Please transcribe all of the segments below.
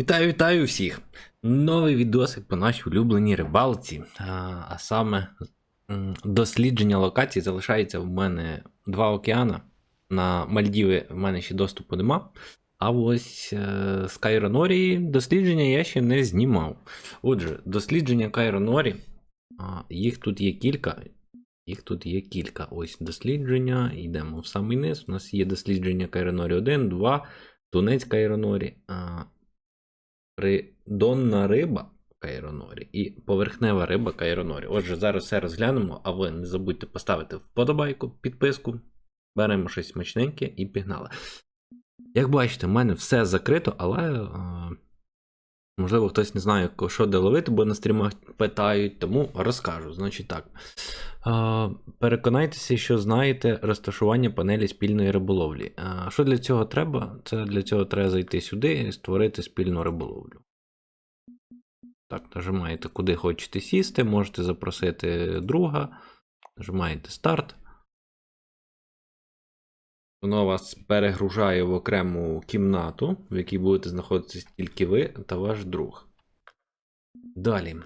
Вітаю, вітаю всіх! Новий відосик по нашій улюбленій рибалці. А, саме дослідження локацій залишається в мене два океана. На Мальдіви в мене ще доступу нема. А ось е, з Кайронорії дослідження я ще не знімав. Отже, дослідження Кайронорі. Їх тут є кілька. Їх тут є кілька. Ось дослідження. Йдемо в самий низ. У нас є дослідження Кайронорі 1, 2, Тунець Кайронорі. Придонна риба Кайронорі і поверхнева риба Кайронорі. Отже, зараз все розглянемо, а ви не забудьте поставити вподобайку, підписку. Беремо щось смачненьке і пігнали. Як бачите, в мене все закрито, але е, можливо хтось не знає, що де ловити, бо на стрімах питають, тому розкажу. Значить так. Переконайтеся, що знаєте розташування панелі спільної риболовлі. Що для цього треба? Це для цього треба зайти сюди і створити спільну риболовлю. Так, нажимаєте, куди хочете сісти, можете запросити друга, нажимаєте старт. Воно вас перегружає в окрему кімнату, в якій будете знаходитися тільки ви та ваш друг. Далі.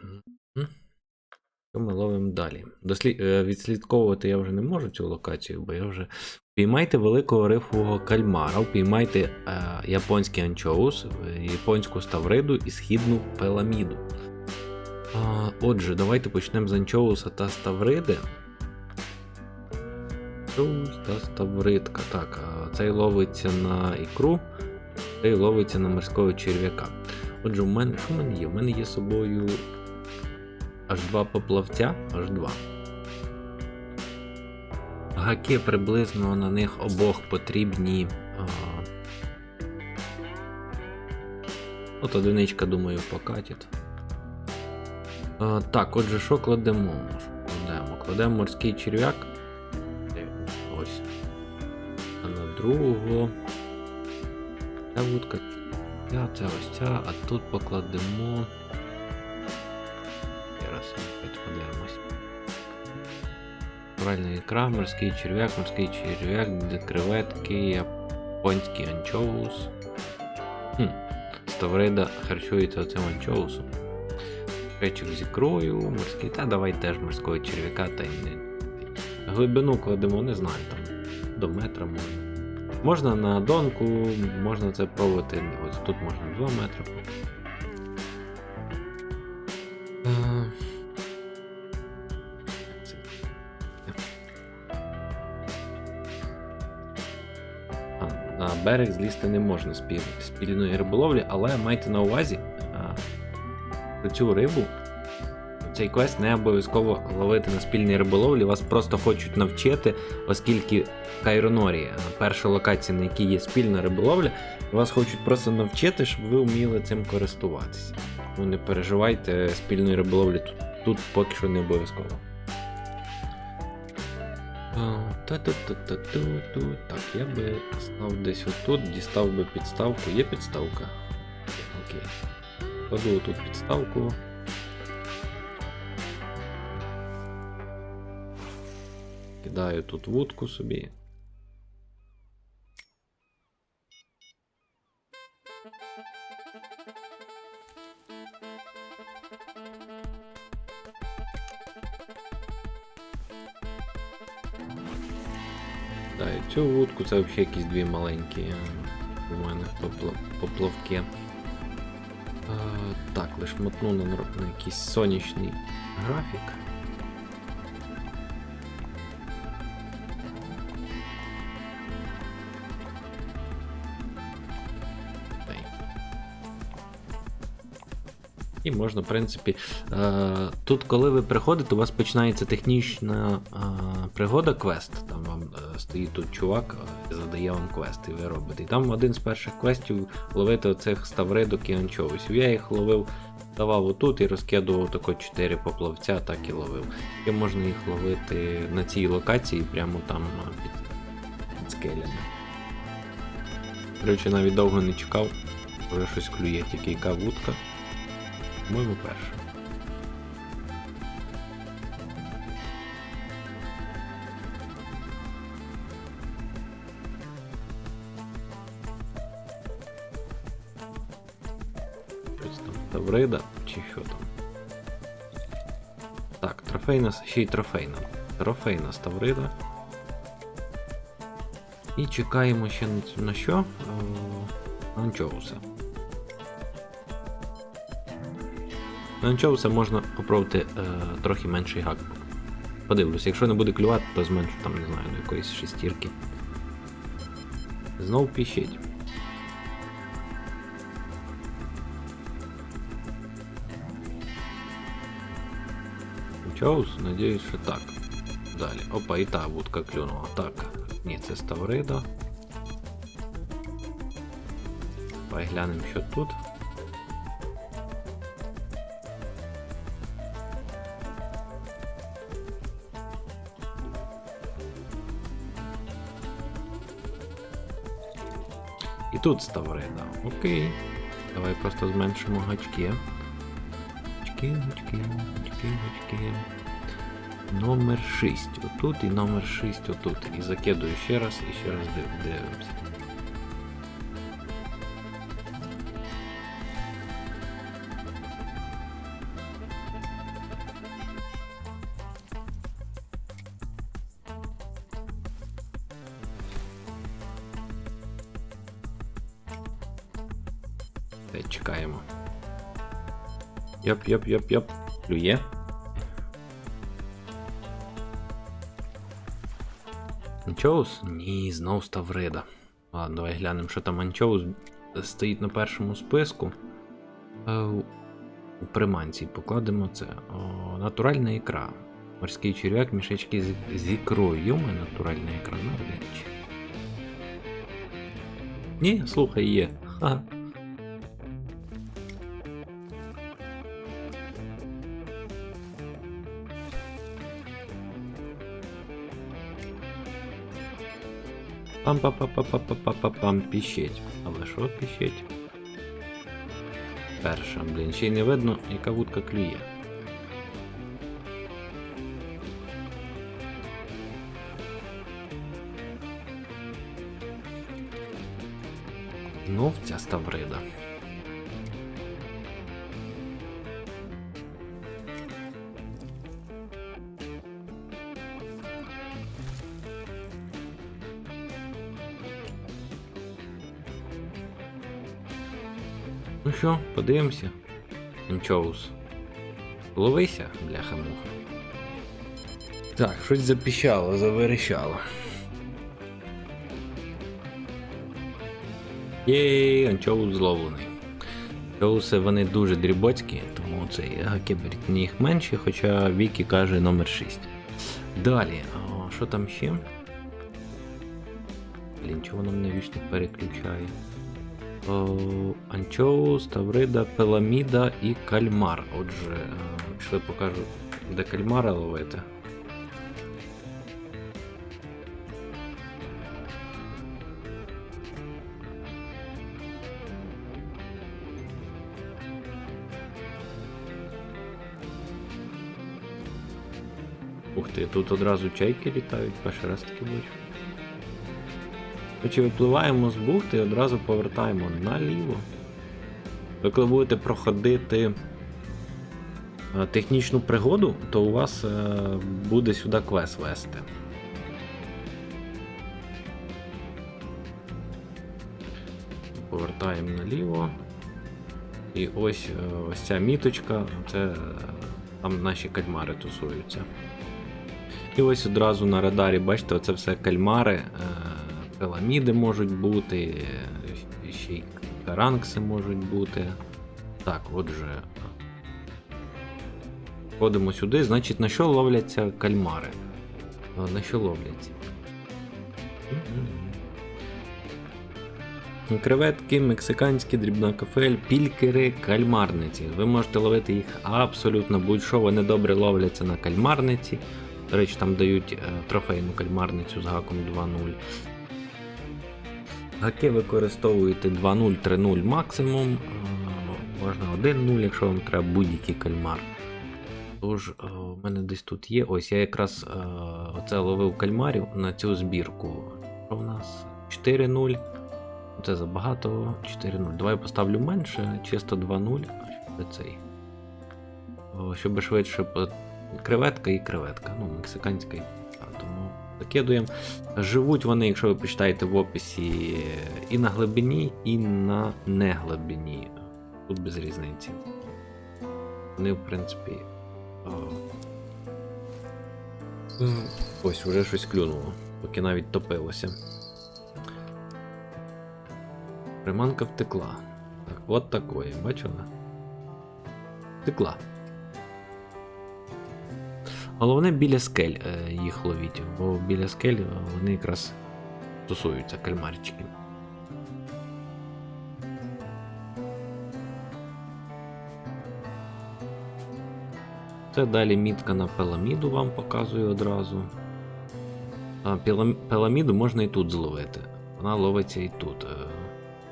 Що ми ловимо далі? Дослід... е, Відслідковувати я вже не можу цю локацію, бо я вже. Піймайте великого рифового кальмара, впіймайте е, японський анчоус, е, японську ставриду і східну пеламіду. А, отже, давайте почнемо з анчоуса та ставриди. Анчоус та ставридка. Так, цей ловиться на ікру, цей ловиться на морського черв'яка. Отже, в мене що в мене є? У мене є з собою аж два поплавця, аж два. Гаки приблизно на них обох потрібні. А... От одиничка, думаю, покатить. А, так, отже, що кладемо? Кладемо, кладемо морський черв'як. Другого. Ця вудка. Ця, це ось ця, а тут покладемо. Зараз подивимось. Коральна ікра, морський черв'як, морський черв'як, креветки, японський анчоус. Хм. Ставрида харчується оцим анчоусом. Речик з ікрою, морський. Та давай теж морського черв'яка та й не. Глибину кладемо, не знаю, там до метра можна. Можна на донку, можна це пробувати. Ось тут можна 2 метри. Е, На берег злізти не можна спіль, спільної риболовлі, але майте на увазі, цю рибу, цей квест не обов'язково ловити на спільній риболовлі, вас просто хочуть навчити, оскільки Кайронорі, перша локація, на якій є спільна риболовля, вас хочуть просто навчити, щоб ви вміли цим користуватися. Ну не переживайте, спільної риболовлі тут, тут поки що не обов'язково. Так, я би став десь отут, дістав би підставку. Є підставка? Окей. Кладу тут підставку. Кидаю тут вудку собі. Кидаю цю вудку, це взагалі якісь дві маленькі е, у мене поплавки. Е, так, лиш мотну на, якийсь сонячний графік. І можна, в принципі, е, тут, коли ви приходите, у вас починається технічна е, пригода квест. Там вам е, стоїть тут чувак, задає вам квест, і ви робите. І там один з перших квестів ловити оцих ставридок і анчоусів. Я їх ловив, давав отут і розкидував тако 4 поплавця, так і ловив. І можна їх ловити на цій локації, прямо там під, під скелями. Коротше, навіть довго не чекав, вже щось клює, тільки яка вудка. По-моєму, перша. Таврида, чи що там? Так, трофейна, ще й трофейна. Трофейна ставрида. І чекаємо ще на, що? О, на анчоуса. На анчоуса можна попробувати е, трохи менший гак. Подивлюсь, якщо не буде клювати, то зменшу там, не знаю, до якоїсь шестірки. Знов піщить. Чоус, надіюсь, що так. Далі. Опа, і та вудка клюнула. Так. Ні, це Ставрида. Давай глянемо, що тут. Тут Ставрида. Окей. Давай просто зменшимо гачки. Гачки, гачки, гачки, гачки. Номер 6 отут і номер 6 отут. І закидую ще раз і ще раз дивимося. Йоп, йоп, йоп, йоп. Клює. Анчоус? Ні, знов Ставрида. Ладно, давай глянемо, що там Анчоус стоїть на першому списку. Е, у- приманці покладемо це. О, натуральна ікра. Морський черв'як, мішечки з, з ікрою. Йома, натуральна ікра, ну, навряд чи. Ні, слухай, є. Ха. Пам па па па па па па па пам піщить. Але що піщить? Перша, блін, ще й не видно, яка вудка клює. Знов ця ставрида. Що, подивимося. Анчоус. Ловися, бляха-муха. Так, щось запіщало, заверещало. Єй, анчоус зловлений. Анчоуси вони дуже дрібоцькі, тому цей гакеберт на їх менше, хоча Вікі каже номер 6. Далі, що там ще? Блін, чого воно мене вічно переключає? О, анчоус, таврида, пеламіда і кальмар. Отже, е, пішли покажу, де кальмара ловити. Ух ти, тут одразу чайки літають, перший раз таки бачу. Короче, випливаємо з бухти і одразу повертаємо наліво. Ви коли будете проходити е, технічну пригоду, то у вас е, буде сюди квест вести. Повертаємо наліво. І ось е, ось ця міточка, це там наші кальмари тусуються. І ось одразу на радарі, бачите, оце все кальмари, пеламіди можуть бути, ще й каранкси можуть бути. Так, отже. Входимо сюди, значить, на що ловляться кальмари? На що ловляться? Креветки, мексиканські, дрібна кафель, пількери, кальмарниці. Ви можете ловити їх абсолютно будь-що, вони добре ловляться на кальмарниці. До речі, там дають е, трофейну кальмарницю з гаком 2.0. Гаки використовуєте 2.0, 3.0 максимум. е, Можна 1.0, якщо вам треба будь-який кальмар. Тож, е, у мене десь тут є. Ось я якраз е, оце ловив кальмарів на цю збірку. Що в нас? 4.0. Це забагато 4.0. Давай поставлю менше, чисто 2.0. цей. Щоб швидше креветка і креветка. Ну, мексиканська. Закидуємо. Живуть вони, якщо ви почитаєте в описі, і на глибині, і на неглибині. Тут без різниці. Вони, в принципі. о, Ось, вже щось клюнуло, поки навіть топилося. Приманка втекла. Так, от такої, бачила? Втекла. Головне біля скель е, їх ловіть, бо біля скель е, вони якраз стосуються кальмарчиків. Це далі мітка на пеламіду вам показую одразу. Пеламіду можна і тут зловити. Вона ловиться і тут. Е,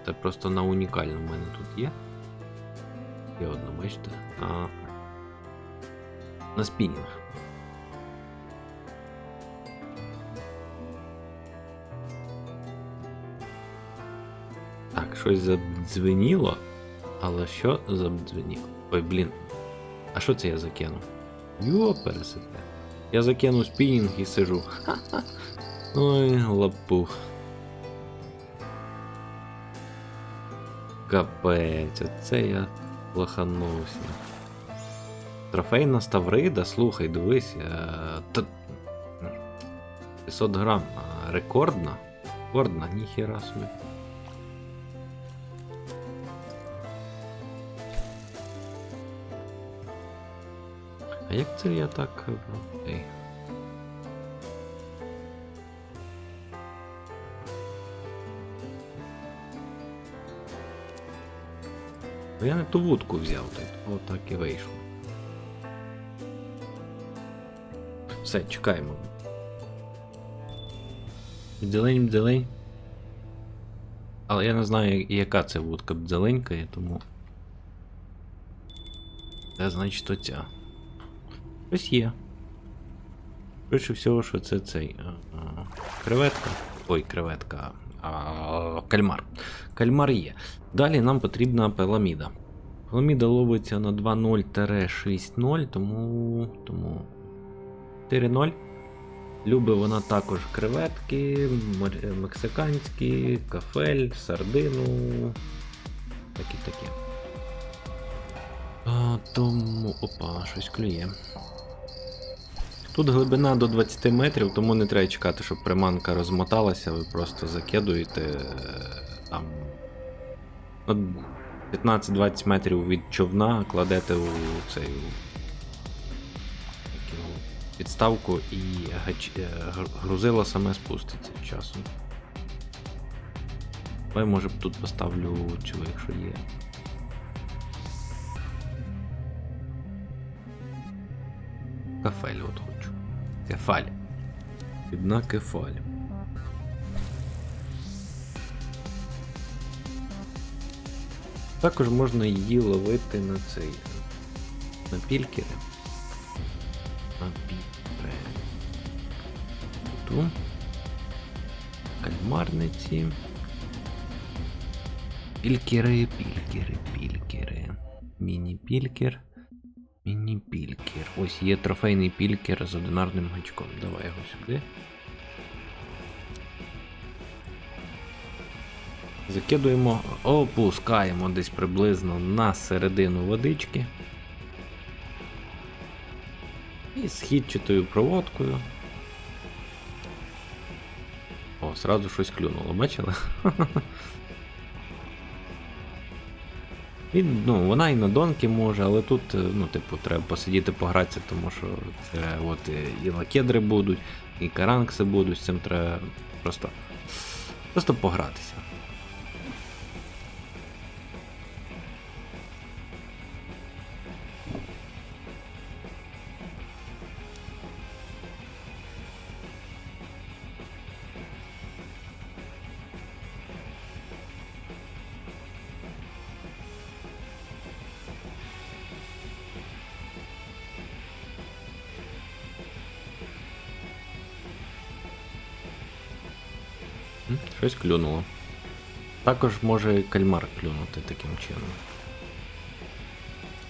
Це просто на унікальному в мене тут є. Є одна, бачите? А, на спінінг. Щось задзвеніло. Але що задзвеніло? Ой, блін. А що це я закинув? Йо, пересипе. Я закинув спінінг і сижу. Ха-ха. Ой, лапух. Капець, це я лоханувся. Трофейна ставрида, слухай, дивись. е, Та... 500 грам. а, Рекордна? Рекордна, ніхіра собі. А як це я так. е, Ей. Я не ту вудку взяв, так отак і вийшло. Все, чекаємо. Бдзелень, бдзелень. Але я не знаю, яка це вудка бдзеленька, і тому. Це значить оця. Ось є. Швидше всього, що це цей. а, а, Креветка. Ой, креветка. А, кальмар. Кальмар є. Далі нам потрібна пеламіда. Пеламіда ловиться на 2.0-6.0, тому. тому. 4.0. Любить вона також креветки, мексиканські, кафель, сардину. Такі такі. Тому. Опа, щось клює. Тут глибина до 20 метрів, тому не треба чекати, щоб приманка розмоталася, ви просто закидуєте е, там от 15-20 метрів від човна, кладете у цей підставку і гач, е, грузило саме спуститься часом. Але може б тут поставлю цю, якщо є. Кафель от. Кефаль. Одна кефаль. Також можна її ловити на цей. На пількери. На пількери. Тут. Кальмарниці. Пількери, пількери, пількери. Міні-пількер. Міні-пількер. Ось є трофейний пількер з одинарним гачком. Давай його сюди. Закидуємо, опускаємо десь приблизно на середину водички. І східчатою проводкою. О, сразу щось клюнуло, бачили? Він, ну, вона і на донки може, але тут, е, ну, типу, треба посидіти погратися, тому що це от е, і лакедри будуть, і каранкси будуть, з цим треба просто, просто погратися. Щось клюнуло. Також може кальмар клюнути таким чином.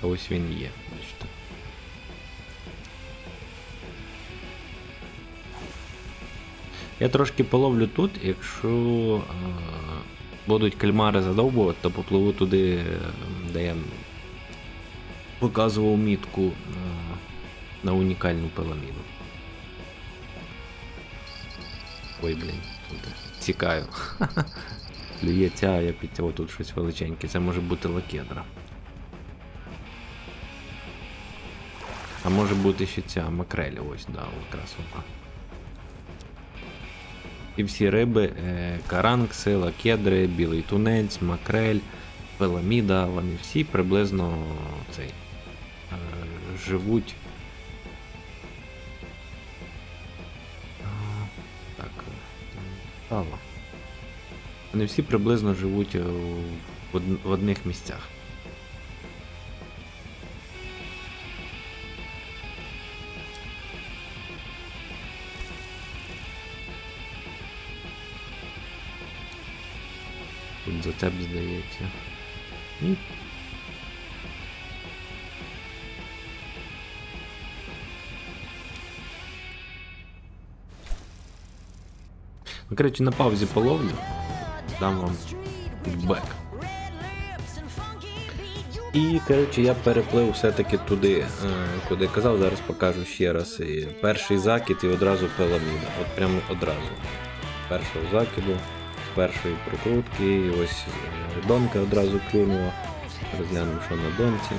А ось він є. Бачите. Я трошки половлю тут, якщо е, будуть кальмари задовбувати, то попливу туди, е, де я показував мітку е, на унікальну паламіду. Ой, блін, тут цікаю. Клює я під цього тут щось величеньке. Це може бути лакедра. А може бути ще ця макреля, ось, да, якраз вона. І всі риби, е, каранкси, лакедри, білий тунець, макрель, пеламіда, вони всі приблизно цей, е, живуть. Право. Вони всі приблизно живуть е, в, одних місцях. Тут зацеп здається. Ні. Коротше, на паузі половлю. Дам вам фідбек. І, коротше, я переплив все-таки туди, е, куди казав, зараз покажу ще раз. І перший закид і одразу пеламіда. От прямо одразу. Першого закиду, з першої прикрутки, і ось е, донка одразу клюнула. Розглянемо, що на донці.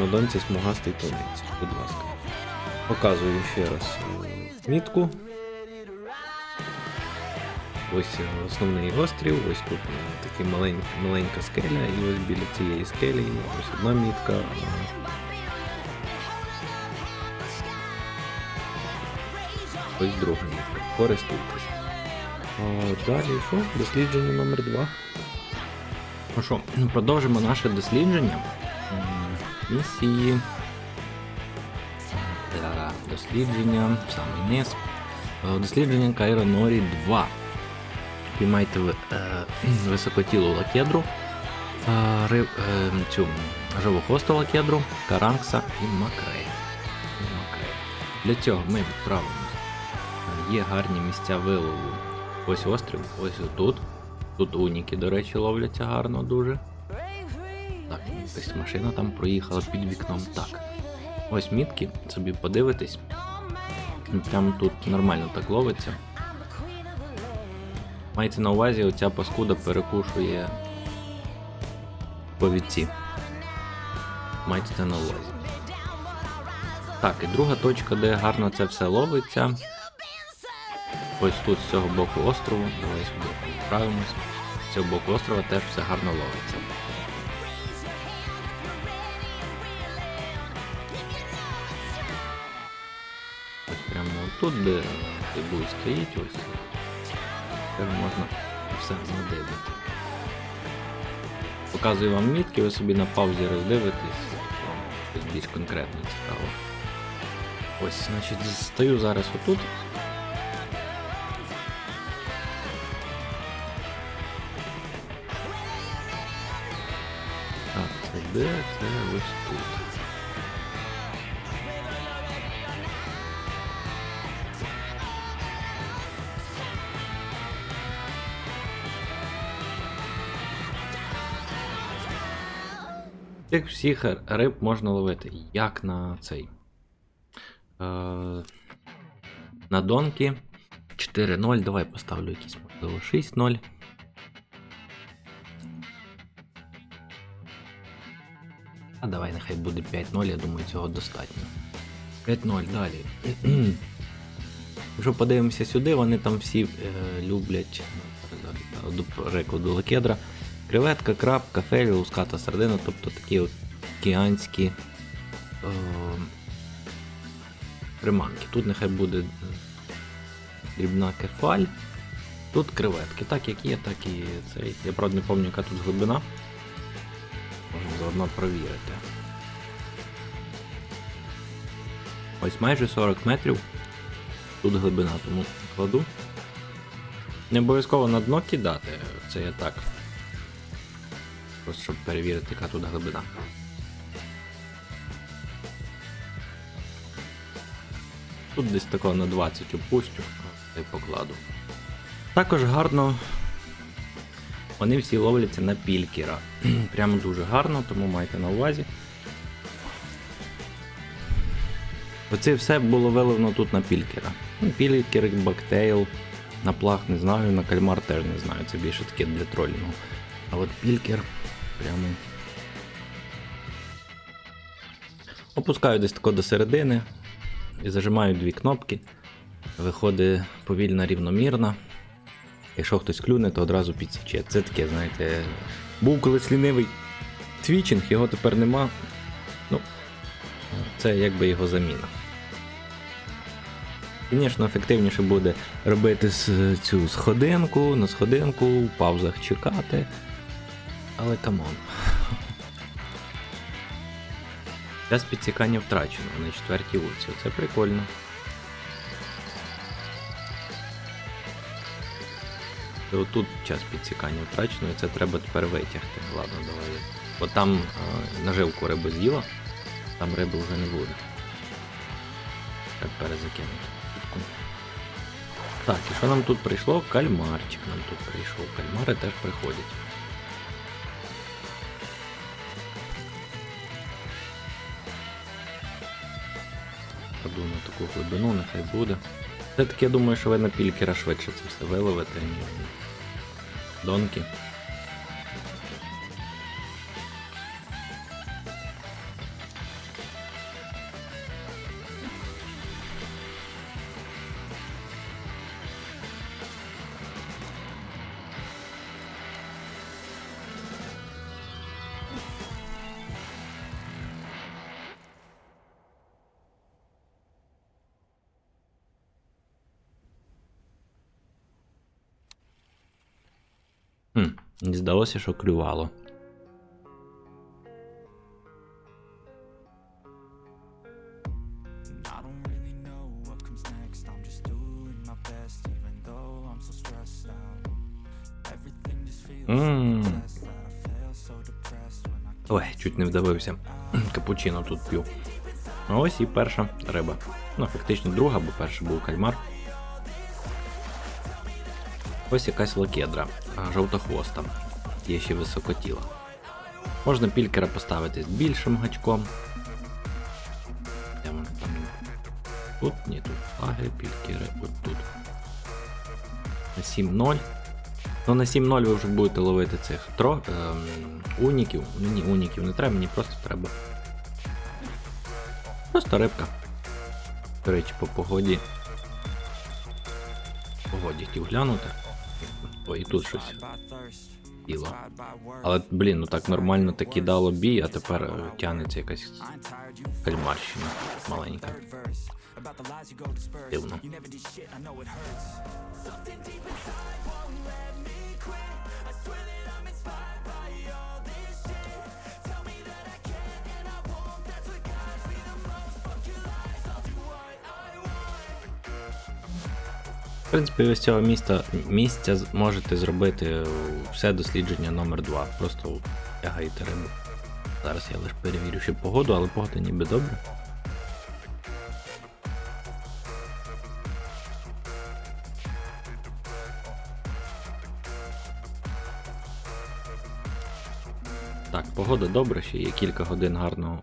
На донці смугастий тунець, будь ласка. Показую ще раз е, мітку. Ось е, основний острів, ось тут е, така малень, маленька скеля, і ось біля цієї скелі ось одна мітка. Ось друга мітка. Користуйтесь. Далі що? Дослідження номер 2 Ну що, ну, продовжимо наше дослідження. Місії. Дослідження, самий низ. Е, Дослідження Кайро Норі 2. Піймайте е, високотілу лакедру, е, е, цю живохвосту лакедру, каранкса і макрей. Для цього ми відправимося. Е, Є гарні місця вилову. Ось острів, ось тут. Тут уніки, до речі, ловляться гарно дуже. Так, якась машина там проїхала під вікном. Так. Ось мітки, собі подивитись. Прям тут нормально так ловиться. Мається на увазі, оця паскуда перекушує повідці. Майте це на увазі. Так, і друга точка, де гарно це все ловиться. Ось тут з цього боку острову. Давай сюди відправимось. З цього боку острова теж все гарно ловиться. Ось прямо тут, де той стоїть, ось. Тепер можна все надивити. Показую вам мітки, ви собі на паузі роздивитесь, вам щось більш конкретно цікаво. Ось, значить, стою зараз отут. Так, це де? Це ось тут. Цих всіх риб можна ловити. Як на цей. Е, на донки 4-0. Давай поставлю якісь, можливо, 6-0. А давай нехай буде 5-0, я думаю, цього достатньо. 5-0 далі. Якщо подивимося сюди, вони там всі е, люблять, зараз, до прикладу лакедра, креветка, краб, кафель, луската сардина, тобто такі океанські е, приманки. Тут нехай буде дрібна кефаль, тут креветки. Так як є, так і цей. Я правда не пам'ятаю, яка тут глибина. Можна заодно провірити. Ось майже 40 метрів. Тут глибина, тому кладу. Не обов'язково на дно кидати, це я так. Просто щоб перевірити, яка тут глибина. Тут десь такого на 20 опустю й покладу. Також гарно. Вони всі ловляться на пількера. Прямо дуже гарно, тому майте на увазі. Оце все було виливно тут на пількера. Ну, Пількер, бактейл, на плах не знаю, на кальмар теж не знаю. Це більше таке для тролінгу. А от пількер прямо. Опускаю десь тако до середини і зажимаю дві кнопки. Виходить повільна рівномірна. Якщо хтось клюне, то одразу підсіче. Це таке, знаєте, був колись лінивий твічинг, його тепер нема. Ну, це якби його заміна. Звісно, ефективніше буде робити цю сходинку, на сходинку, в паузах чекати. Але камон. Час підсікання втрачено на четвертій вулиці. Це прикольно. І отут час підсікання втрачено, і це треба тепер витягти. Ладно, давай. Бо там е, наживку риби з'їла, там риби вже не буде. Треба перезакинути. Так, і що нам тут прийшло? Кальмарчик нам тут прийшов. Кальмари теж приходять. Паду на таку глибину, нехай буде. Все-таки я думаю, що ви на пількера швидше це все виловите, ні. донки. So depressed when I Ой, чуть не вдавився. Капучино тут п'ю. Ось і перша риба. Ну, фактично друга, бо перший був кальмар. Ось якась лакедра, а, жовтохвоста. Є ще високотіла. Можна пількера поставити з більшим гачком. Де вони там? Тут, ні, тут флаги, пількери, от тут. На 7-0. Ну на 7-0 ви вже будете ловити цих тро, ем, уніків. Мені уніків не треба, мені просто треба. Просто рибка. До речі, по погоді. Погоді хотів глянути. О, і тут щось тіло. Але, блін, ну так нормально таки дало бій, а тепер е, тягнеться якась кальмарщина маленька. disperse. Дивно. В принципі, ви з цього міста місця можете зробити все дослідження номер 2 Просто тягаєте рибу. Зараз я лише перевірю ще погоду, але погода ніби добре. Так, погода добра, ще є кілька годин гарного.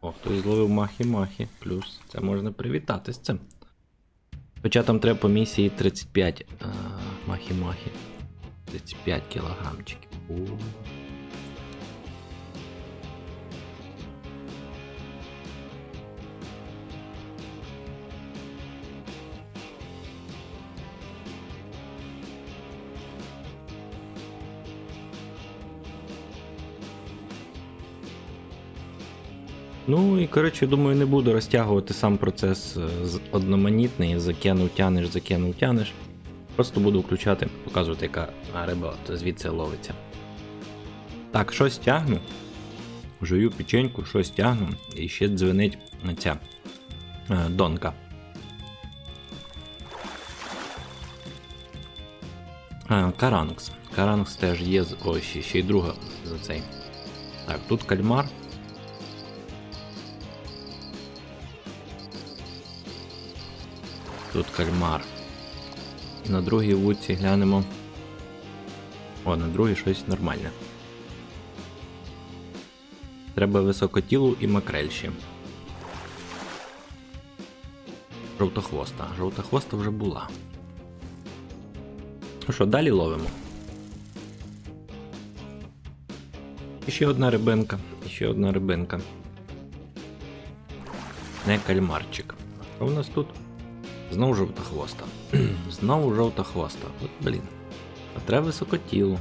О, хтось зловив махі-махі. Плюс це можна привітати з цим. Хоча там треба по місії 35 а, махі-махі. 35 кілограмчиків. Ну і коротше, думаю, не буду розтягувати сам процес е, одноманітний, закинув, тянеш, закинув, тянеш. Просто буду включати, показувати, яка риба звідси ловиться. Так, щось тягну. Жую печеньку, щось тягну, і ще дзвенить ця е, донка. Е, Каранкс. Карангс теж є. Ой, ще, ще й друга за цей. Так, тут кальмар. Тут кальмар. І на другій вудці глянемо. О, на другій щось нормальне. Треба високотілу і макрель ще. Жовтохвоста. Жовтохвоста вже була. Ну що, далі ловимо. І ще одна рибинка. І ще одна рибинка. Не кальмарчик. Що у нас тут? Знову жовта хвоста. Знову жовта хвоста. От, блін. А треба високотілу.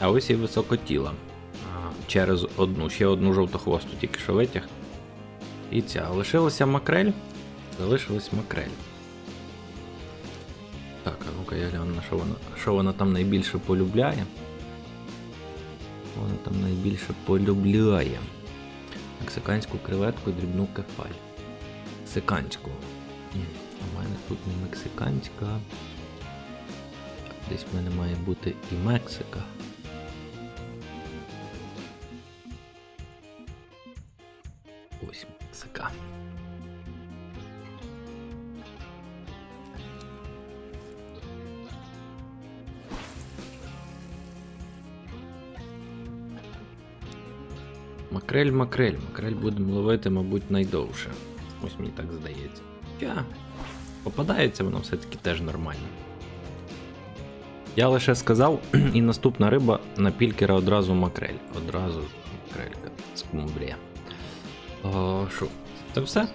А ось і високотіла. Через одну, ще одну жовту хвосту тільки що витяг. І ця. Лишилася макрель. Залишилась макрель. Так, а ну-ка я гляну, що вона, що вона там найбільше полюбляє. Вона там найбільше полюбляє. Мексиканську креветку, дрібну кефаль. Мексиканську. Ні, У мене тут не мексиканська. Десь в мене має бути і Мексика. Ось Мексика. Макрель, макрель. Макрель будемо ловити, мабуть, найдовше. Ось мені так здається. Хоча попадається воно все-таки теж нормально. Я лише сказав, і наступна риба на пількера одразу макрель. Одразу макрелька. Скумбрія. О, що? Це все?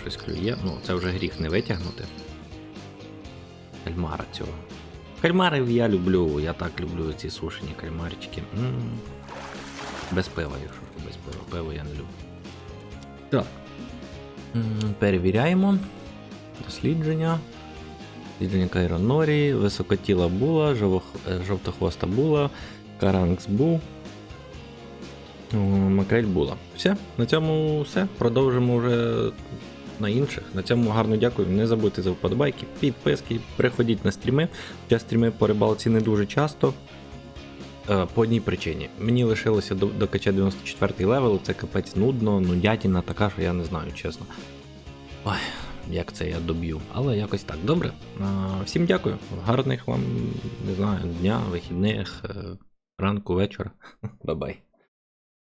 Щось клює. Ну, це вже гріх не витягнути. Кальмара цього. Кальмарів я люблю, я так люблю ці сушені кальмарчики. м Без пива, якщо без пива. Пиво я не люблю. Так. Перевіряємо. Дослідження. Дослідження Кайронорі, високотіла була, е, жовтохвоста була, карангс був. Макрель була. Все, на цьому все. Продовжимо вже на інших. На цьому гарно дякую. Не забудьте за вподобайки, підписки, приходіть на стріми. Я стріми по рибалці не дуже часто. Е, По одній причині. Мені лишилося до, кача 94 левел, це капець нудно, нудятіна така, що я не знаю, чесно. Ой, як це я доб'ю. Але якось так. Добре. А, Всім дякую. Гарних вам, не знаю, дня, вихідних, е, ранку, вечора. Бай-бай.